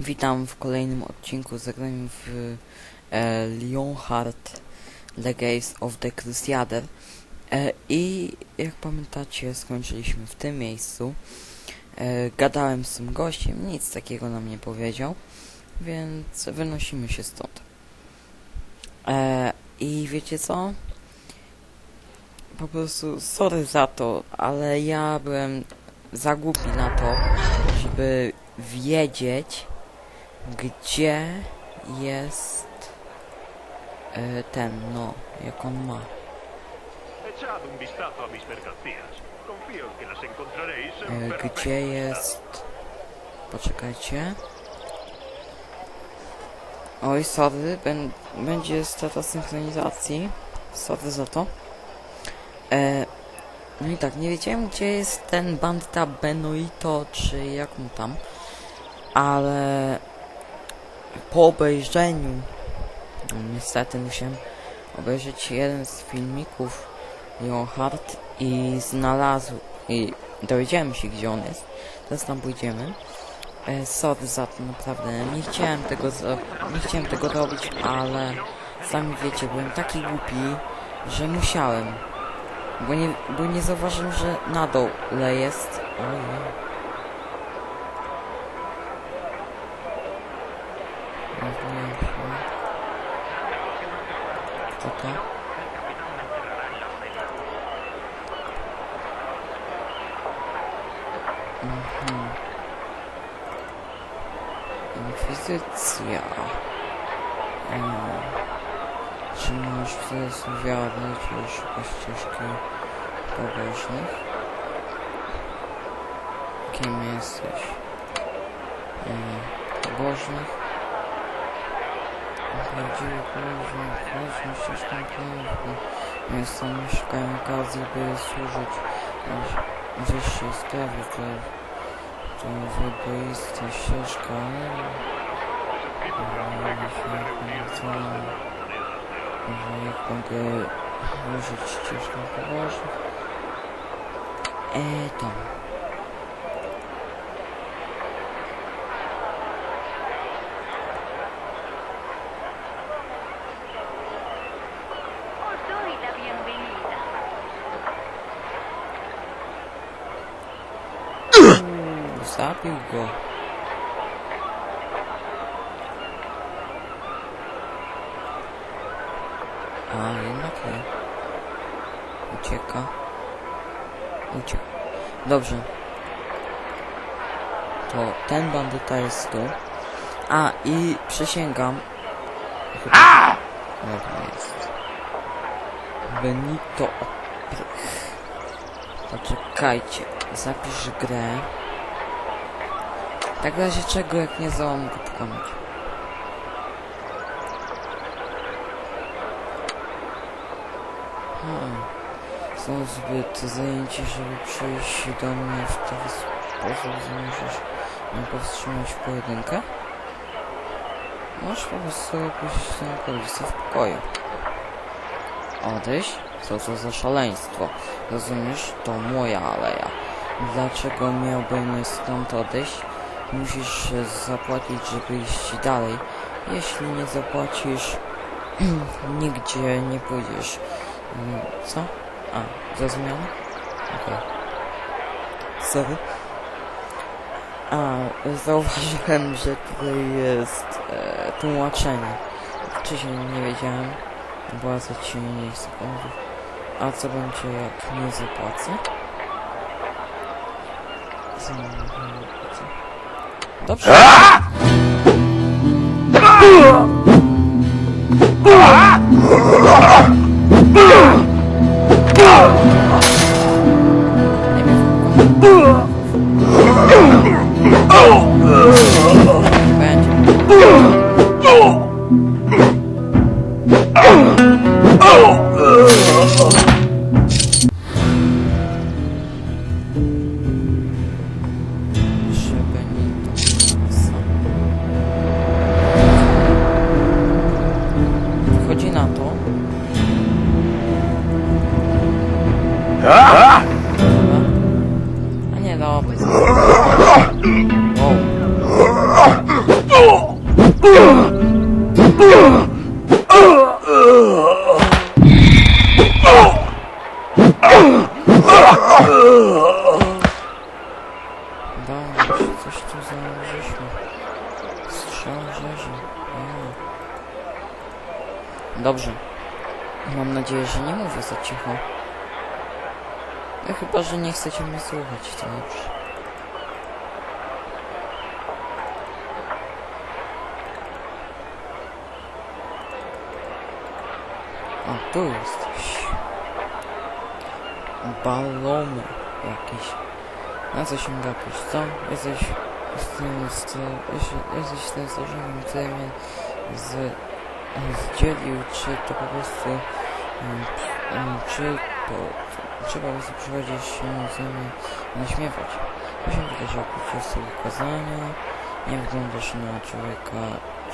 Witam w kolejnym odcinku zagranym w e, Lionheart Legacy of the Crusader e, i jak pamiętacie skończyliśmy w tym miejscu. E, gadałem z tym gościem, nic takiego nam nie powiedział więc wynosimy się stąd. E, i wiecie co? Po prostu sorry za to, ale ja byłem za głupi na to, żeby wiedzieć gdzie jest e, ten, no, jak on ma. E, gdzie jest... Poczekajcie. Oj, sorry, ben, będzie strata synchronizacji. Sorry za to. E, no i tak, nie wiedziałem gdzie jest ten bandita Benoito, czy jak mu tam. Ale po obejrzeniu no, niestety musiałem obejrzeć jeden z filmików Leonhard i znalazł i dowiedziałem się gdzie on jest. Teraz tam pójdziemy. E, sorry za to naprawdę. Nie chciałem tego nie chciałem tego robić, ale sami wiecie, byłem taki głupi, że musiałem. Bo nie, bo nie zauważyłem, że na dole jest. Ojej. Wiem, Co to? Mhm. Inkwizycja. Mm. Czy masz wzrost wiary, czy szukasz ścieżki pobożnych? Kim jesteś? Pobożnych? Prawdziwy pobożny, pobożny ścieżką piękną. Miejsca nie szukają okazji, by służyć wyż- wyższej sprawie, to, to wyboista ścieżka. Może jak mogę użyć ścieżką pobożnych? Eee, tam. Zabił go. A, jednak nie. Ucieka. Uciekł. Dobrze. To ten bandyta jest tu. A, i przysięgam. Chyba... Dobra, jest. Benito Oprych. Poczekajcie. Zapisz grę. Tak w razie czego, jak nie zdołam go pokonać. Hmm. Są zbyt zajęci, żeby przyjść do mnie w taki sposób, zamierzasz mnie powstrzymać w pojedynkę? Możesz po prostu opuścić tę policję w pokoju. Odejść? Co to za szaleństwo? Rozumiesz? To moja aleja. Dlaczego miałbym stąd odejść? Musisz zapłacić, żeby iść dalej. Jeśli nie zapłacisz, nigdzie nie pójdziesz. Mm, Co? A, zrozumiano? Okej. Sorry. A, zauważyłem, że tutaj jest e, tłumaczenie. Wcześniej nie wiedziałem. Była zacienienie sekundów. A co będzie jak nie zapłacę? Co nie? Dobrze. Nie chcecie mnie słuchać, to dobrze. A, tu jesteś. Balony jakieś. Na co się gapisz, co? Jesteś jesteś z tym zdarzeniem, który mnie z, zdzielił, czy to po prostu, mm, mm, czy po, czy po prostu przychodzisz się ze mnie naśmiewać. Musimy tylko się oprócz sobie kazania, nie wyglądasz na człowieka,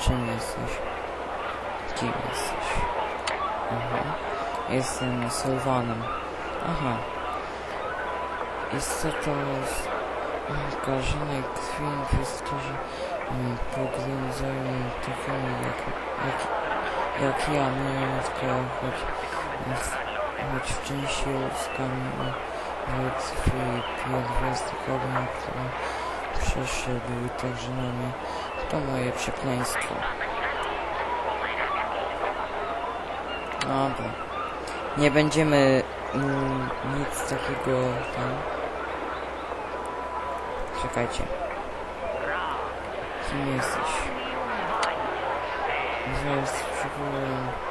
czym jesteś, kim jesteś. Aha. Jestem Sylwanem. Aha. Jest to z okażonej krwi inwestorzy um, pogryzają takimi jak, jak, jak ja, majątka, choć, choć w części we krwi pierwiastek ognia, który przeszedł także na mnie. To moje przekleństwo. Dobra. Nie będziemy mm, nic takiego tam. Czekajcie. Kim jesteś? Zaraz przywołam.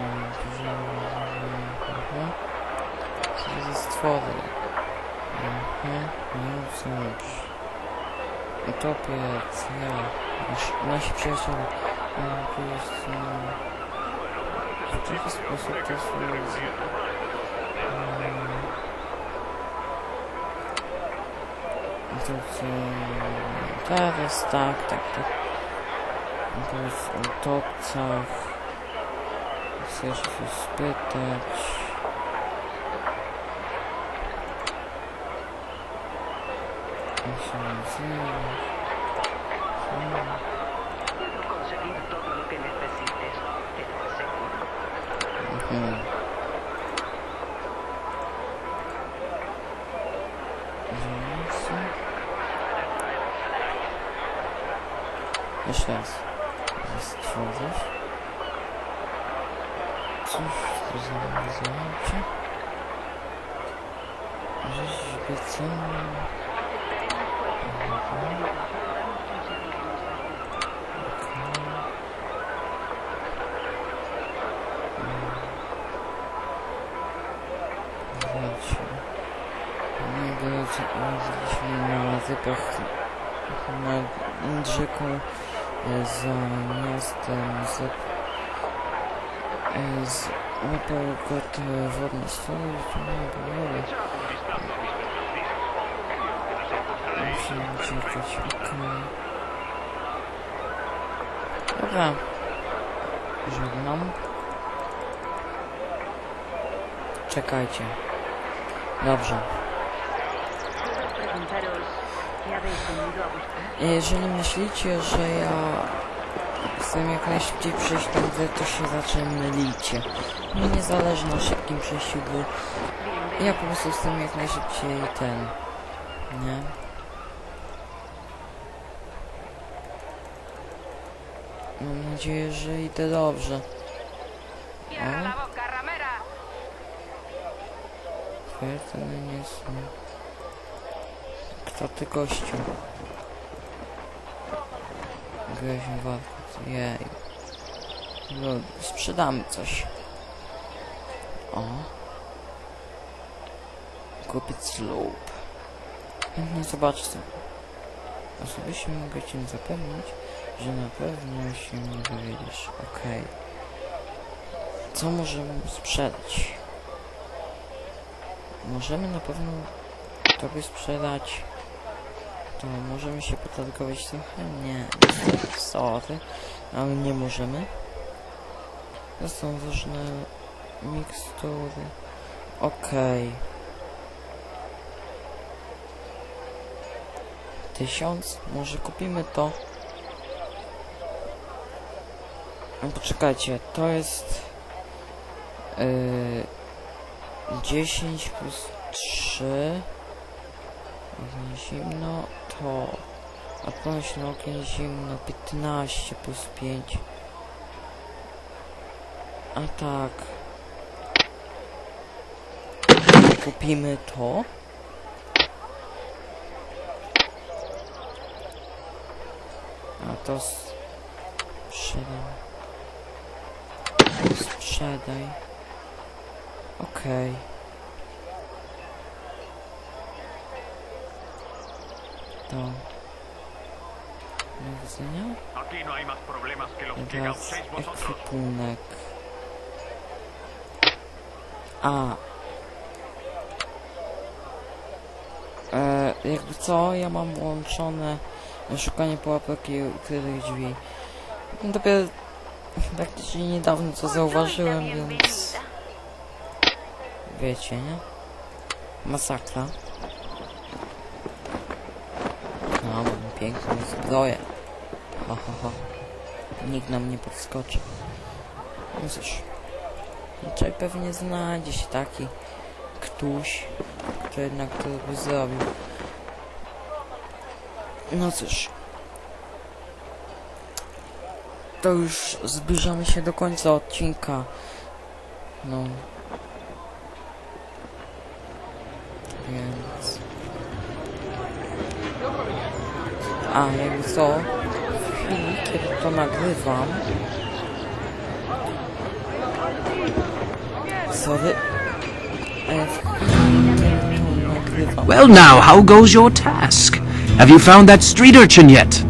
Mm. Co za stwory? Mhm. No cóż. Utopiec, ja. Nasi, nasi przyjaciele. Mm, Tu jest... mm, w jaki sposób to służy? To co... Teraz tak, tak, tak. To jest o utopcach. Chcę jeszcze coś spytać. Jak się nazywa? Hmm. Puedo conseguir todo lo que necesites. ¿Estás seguro? Mhm. Żeńcy. Jeszcze raz. Stworzyć. Cóż to za zajęcie? Mhm. Zdjęcie. Byliśmy na typach nad rzeką e, za miastem z, e, z łapał kot e, wodny stoi, tu nie. Musimy uciekać, okej. Dobra. Żegnam. Czekajcie. Dobrze. Jeżeli myślicie, że ja chcę jak najszybciej przejść grę, to się raczej mylicie. Mi nie zależy na szybkim przejściu gry. Ja po prostu chcę jak najszybciej ten... Nie? Mam nadzieję, że idę dobrze. Ramera. Twierdzy nie są. Kto ty gościu? Groźny warkot. Jej. No, sprzedamy coś. O. Kupić lub. Nie zobaczcie. Osobiście mogę cię zapewnić, że na pewno się nie dowiedziesz. Okej. Co możemy sprzedać? Możemy na pewno tobie sprzedać. To możemy się potargować trochę? Nie, sorry, ale nie możemy. To są różne mikstury. Okej. Tysiąc? Może kupimy to? No poczekajcie, to jest... Yy, 10 plus 3... Ogień zimno to... Odporność na ogień zimno 15 plus 5... A tak... Kupimy to. A to sprzedam. Sprzedaj. Okej. To. Do widzenia. No teraz ekwipunek. A. E, jakby co, ja mam włączone szukanie pułapek i ukrytych drzwi. No Dopiero praktycznie niedawno to zauważyłem, więc wiecie, nie? Masakra. No, mam piękną zbroję. Ha, ha, ha. Nikt nam nie podskoczy. No cóż. Raczej pewnie znajdzie się taki ktoś, kto jednak to by zrobił. No cóż. To już zbliżamy się do końca odcinka. No. Więc... A, jakby co? W chwili, kiedy to nagrywam... Sorry. Well, now, how goes your task? Have you found that street urchin yet?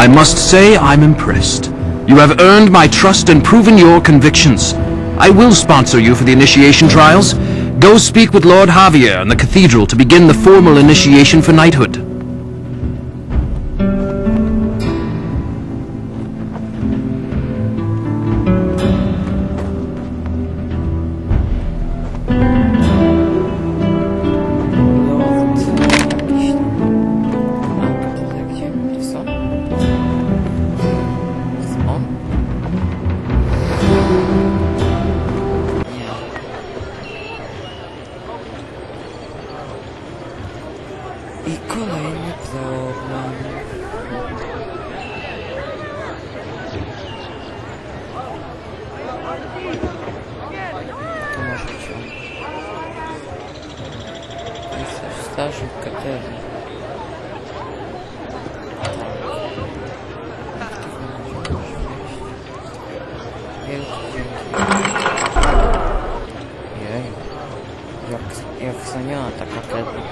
I must say I'm impressed. You have earned my trust and proven your convictions. I will sponsor you for the initiation trials. Go speak with Lord Javier in the cathedral to begin the formal initiation for knighthood. Wielki dzięki. Jej. Jak, jak wspaniała ta katedra.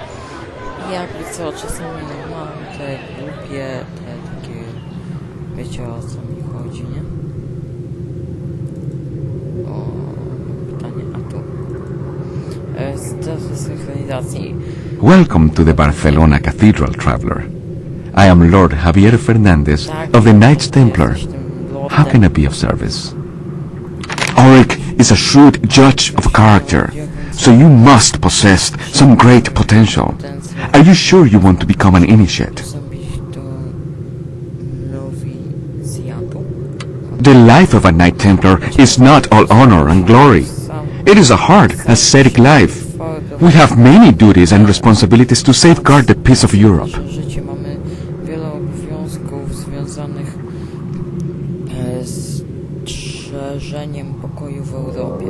Jakby co, czasami mam te głupie, te takie... Wiecie o co mi chodzi, nie? O... Pytanie, a tu? E, Strefy synchronizacji. Welcome to the Barcelona Cathedral, traveler. I am Lord Javier Fernandez of the Knights Templar. How can I be of service? Auric is a shrewd judge of character, so you must possess some great potential. Are you sure you want to become an initiate? The life of a Knight Templar is not all honor and glory. It is a hard, ascetic life. We have many duties and responsibilities to safeguard the peace of Europe. Życie mamy wiele obowiązków związanych e, z strzeżeniem pokoju w Europie.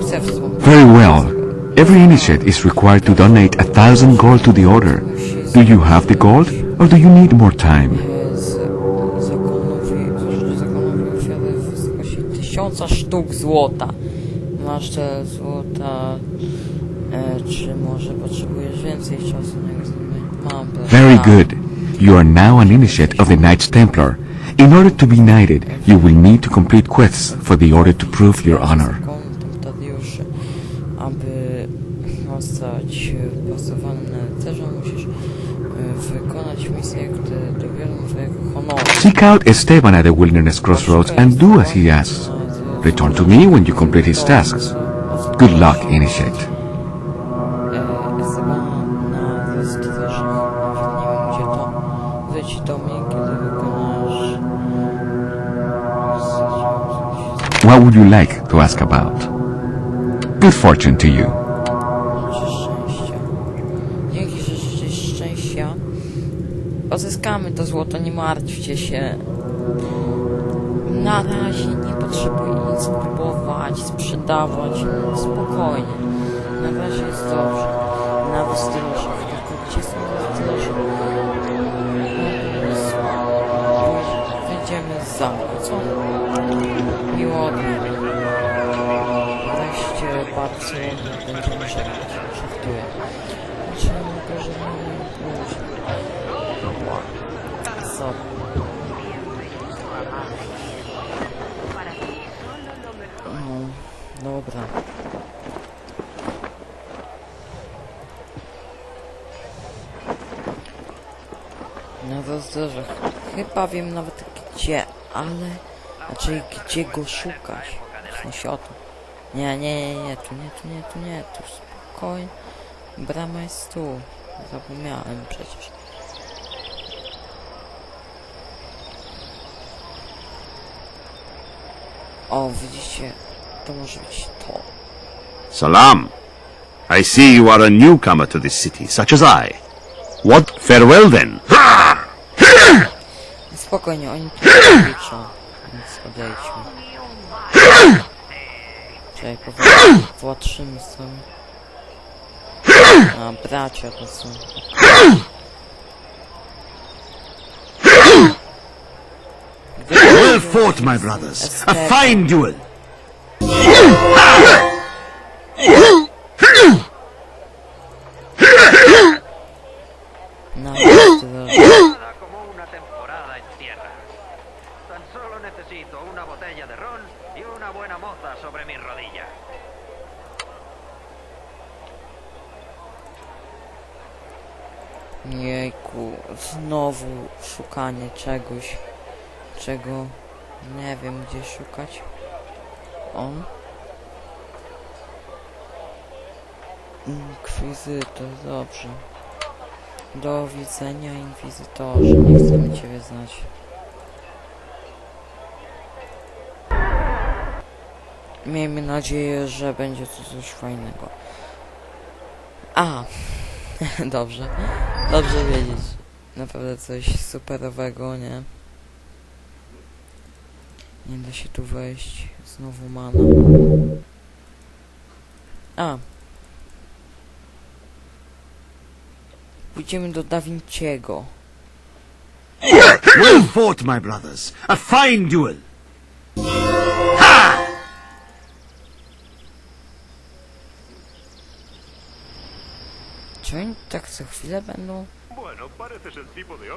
Chcę wspomnieć. Very well. Every initiate is required to donate a thousand gold to the order. Do you have the gold, or do you need more time? e, z zakonowi, złożyć zakonowi ofiary w wysokości tysiąca sztuk złota. Masz te złota, e, czy może potrzebujesz więcej czasu na ich? Mam pewnie. Very good. You are now an initiate of the Knights Templar. In order to be knighted, you will need to complete quests for the order to prove your honor. Zakonu. Aby zostać pasowanym na musisz e, wykonać misję, które dowiedzą twojego honoru. Seek out Esteban at the Wilderness Crossroads and do as he asks. Return to me when you complete his tasks. Good luck, initiate. What would you like to ask about? Good fortune to you. Dzięki, że życzysz szczęścia. Pozyskamy to złoto, nie martwcie się. Na razie nie potrzebuję nic próbować, sprzedawać, spokojnie. Na razie jest dobrze. Na rozdrożach, tylko gdzie są rozdroże? No, Wyjdziemy z zamku, co? Miło od Barcelona będziemy żegnać. Żartuję. Znaczy, mogę, że nie później. Co? No, dobra. Na rozdrożach. Chyba wiem nawet gdzie, ale... Znaczy, gdzie go szukać. W sensie o to. Nie, nie, nie, nie, tu nie, tu nie, tu nie, tu spokojnie. Brama jest tu. Zapomniałem przecież. O, widzicie, to może być to. Salam. I see you are a newcomer to this city, such as I. What? Farewell then. Spokojnie, oni tu liczą, więc odejdźmy. Czekaj, powoli popatrzymy sobie. A, bracia to są. Well fought, my brothers. A fine duel. Szukanie czegoś, czego nie wiem gdzie szukać. On? Inkwizytor, dobrze. Do widzenia, inkwizytorze, nie chcemy ciebie znać. Miejmy nadzieję, że będzie tu coś fajnego. A, dobrze. Dobrze wiedzieć. Naprawdę coś superowego, nie? Nie da się tu wejść. Znowu mana. A. Pójdziemy do Da Vinciego. Well fought, my brothers. A fine duel. Czy oni tak co chwilę będą?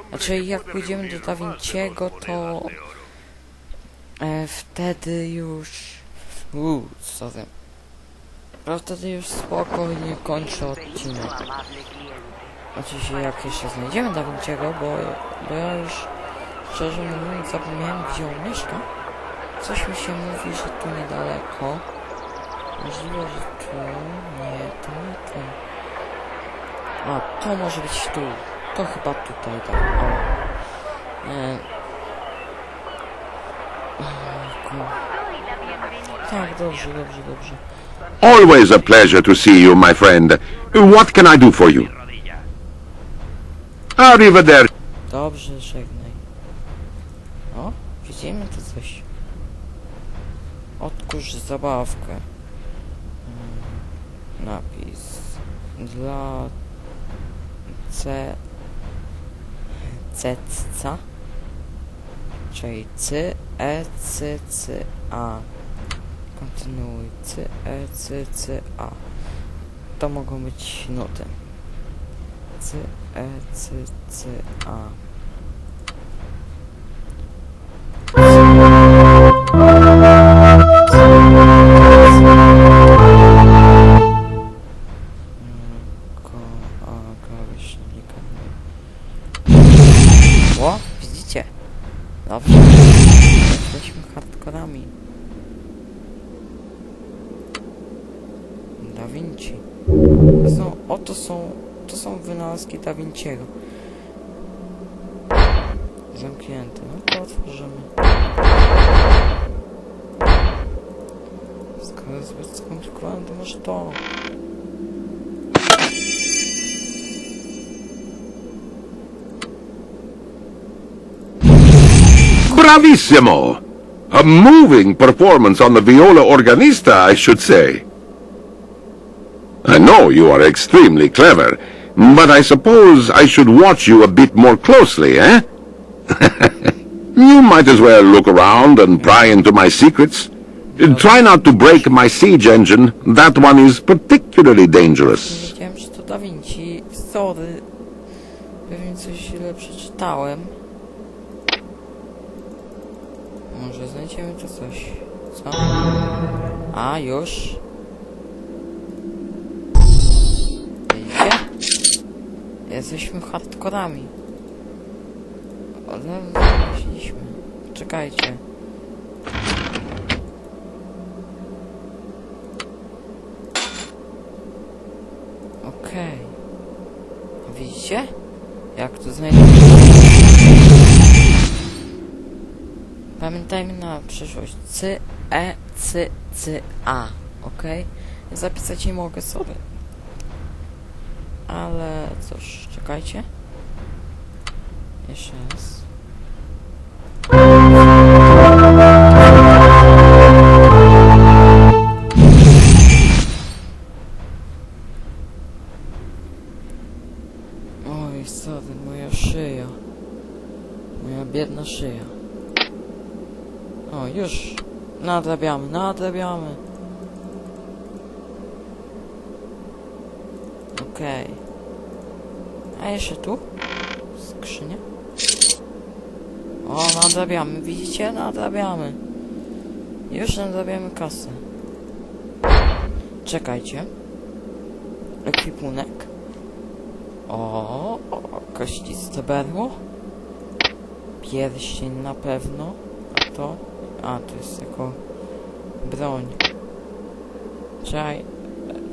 Znaczy, jak pójdziemy do Da Vinciego, to... E, wtedy już... Uuu, sorry. No wtedy już spokojnie kończę odcinek. Oczywiście jak jeszcze znajdziemy Da Vinciego, bo, bo ja już szczerze mówiąc zapomniałem gdzie on mieszka. Coś mi się mówi, że tu niedaleko. Możliwe, że tu... Nie, to nie tu. A, to może być tu. To chyba tutaj, tak. O. E... Tak, dobrze, dobrze, dobrze. Always a pleasure to see you, my friend. What can I do for you? Arrivederci. Dobrze, żegnaj. O, widzimy tu coś. Odkurz zabawkę. Mm, Napis. Dla... C... Cecca? Czyli C, E, C, C, A. Kontynuuj. C, E, C, C, A. To mogą być nuty. C, E, C, C, A. są, to są wynalazki Da Vinciego. Zamknięte, no to otworzymy. Skoro jest zbyt skomplikowane, to może to. Bravissimo! A moving performance on the viola organista, I should say. I know you are extremely clever, but I suppose I should watch you a bit more closely, eh? you might as well look around and pry into my secrets. Try not to break my siege engine. That one is particularly dangerous. Da Vinci. Sorry. Pewnie coś źle przeczytałem. Może znajdziemy tu coś. Co? A, już. Jesteśmy hardkorami. Odnaleźliśmy. Czekajcie. Okej. Widzicie? Jak tu znajdziemy? Pamiętajmy na przyszłość. C, E, C, C, A. Okej? Zapisać nie mogę sobie. Ale cóż, czekajcie. Jeszcze raz. Oj, sorry, moja szyja. Moja biedna szyja. O, już. Nadrabiamy, nadrabiamy. Okej. Jeszcze tu? Skrzynia. O, nadrabiamy, widzicie? Nadrabiamy. Już nadrabiamy kasę. Czekajcie. Ekwipunek. O, kościste berło. Pierścień na pewno. A to? A, to jest jako broń. Czekaj,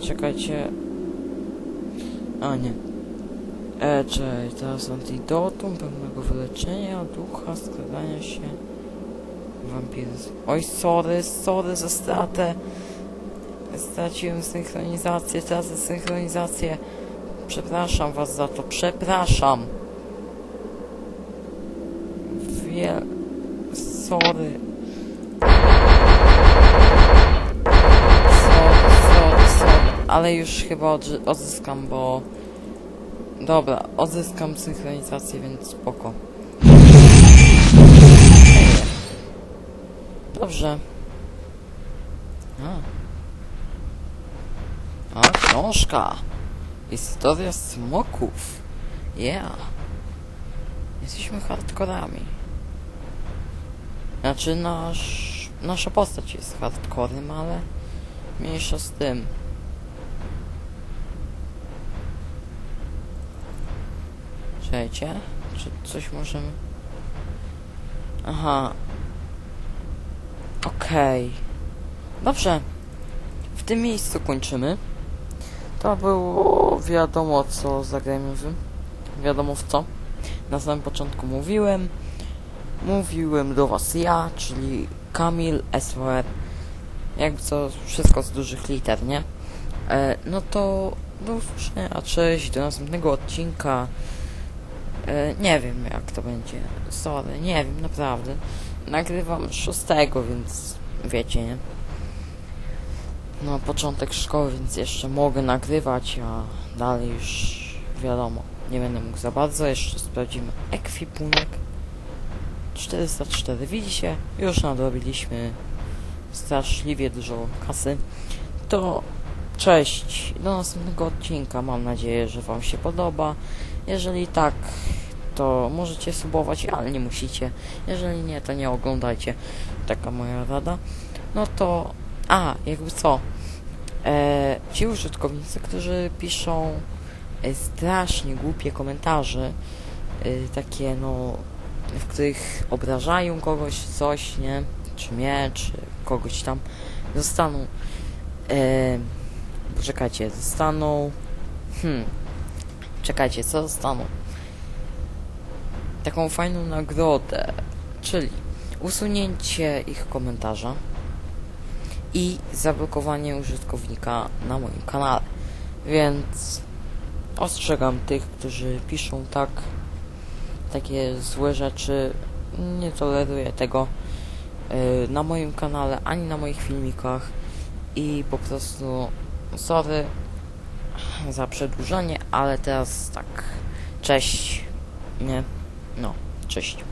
czekajcie. A nie. E, czekaj, teraz antidotum pełnego wyleczenia, ducha, skradania się. Wampiryzm. Oj, sorry, sorry za stratę. Straciłem synchronizację, tracę synchronizację. Przepraszam was za to, przepraszam. Wie... Sorry. Sorry, sorry, sorry. Ale już chyba odzyskam, bo... Dobra, odzyskam synchronizację, więc spoko. Dobrze. A. A, książka. Historia smoków. Yeah. Jesteśmy hardkorami. Znaczy nasz... Nasza postać jest hardcorem, ale... Mniejsza z tym. Czekajcie. Czy coś możemy... Aha. Okej. Dobrze. W tym miejscu kończymy. To było wiadomo co zagrajmy w. Wiadomo w co. Na samym początku mówiłem. Mówiłem do was ja, czyli Kamil SWR. Jakby co, wszystko z dużych liter, nie? E, no to do usłyszenia, cześć, do następnego odcinka. E, nie wiem jak to będzie. Sorry, nie wiem, naprawdę. Nagrywam szóstego, więc wiecie, nie? No, początek szkoły, więc jeszcze mogę nagrywać, a dalej już wiadomo, nie będę mógł za bardzo. Jeszcze sprawdzimy ekwipunek. 404, widzicie? Już nadrobiliśmy straszliwie dużo kasy. To cześć, do następnego odcinka. Mam nadzieję, że Wam się podoba. Jeżeli tak, to możecie subować, ale nie musicie. Jeżeli nie, to nie oglądajcie. Taka moja rada. No to... A, jakby co? E, ci użytkownicy, którzy piszą e, strasznie głupie komentarze, e, takie no, w których obrażają kogoś, coś, nie? Czy mnie, czy kogoś tam, zostaną... E, poczekajcie, zostaną... Hmm, czekajcie, co zostaną? Taką fajną nagrodę, czyli usunięcie ich komentarza i zablokowanie użytkownika na moim kanale. Więc ostrzegam tych, którzy piszą tak takie złe rzeczy. Nie toleruję tego y, na moim kanale, ani na moich filmikach i po prostu sorry za przedłużenie, ale teraz tak cześć, nie, no, cześć.